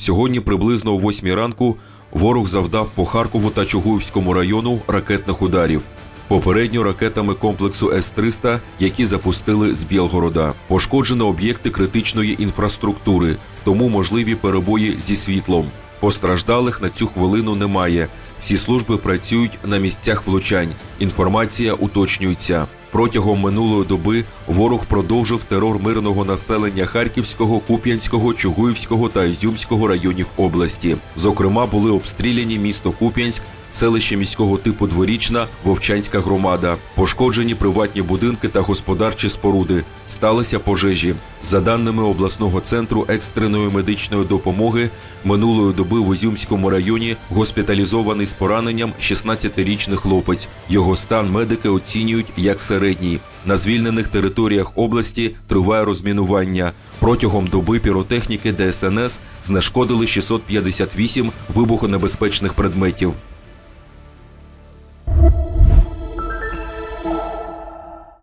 Сьогодні приблизно о 8 ранку ворог завдав по Харкову та Чугуївському району ракетних ударів. Попередньо ракетами комплексу С-300, які запустили з Білгорода. Пошкоджено об'єкти критичної інфраструктури, тому можливі перебої зі світлом. Постраждалих на цю хвилину немає. Всі служби працюють на місцях влучань. Інформація уточнюється. Протягом минулої доби ворог продовжив терор мирного населення Харківського, Куп'янського, Чугуївського та Ізюмського районів області. Зокрема, були обстріляні місто Куп'янськ, селище міського типу Дворічна, Вовчанська громада, пошкоджені приватні будинки та господарчі споруди. Сталися пожежі. За даними обласного центру екстреної медичної допомоги, минулої доби в Ізюмському районі госпіталізований з пораненням 16-річний хлопець. Його стан медики оцінюють як середній. На звільнених територіях області триває розмінування. Протягом доби піротехніки ДСНС знешкодили 658 вибухонебезпечних предметів.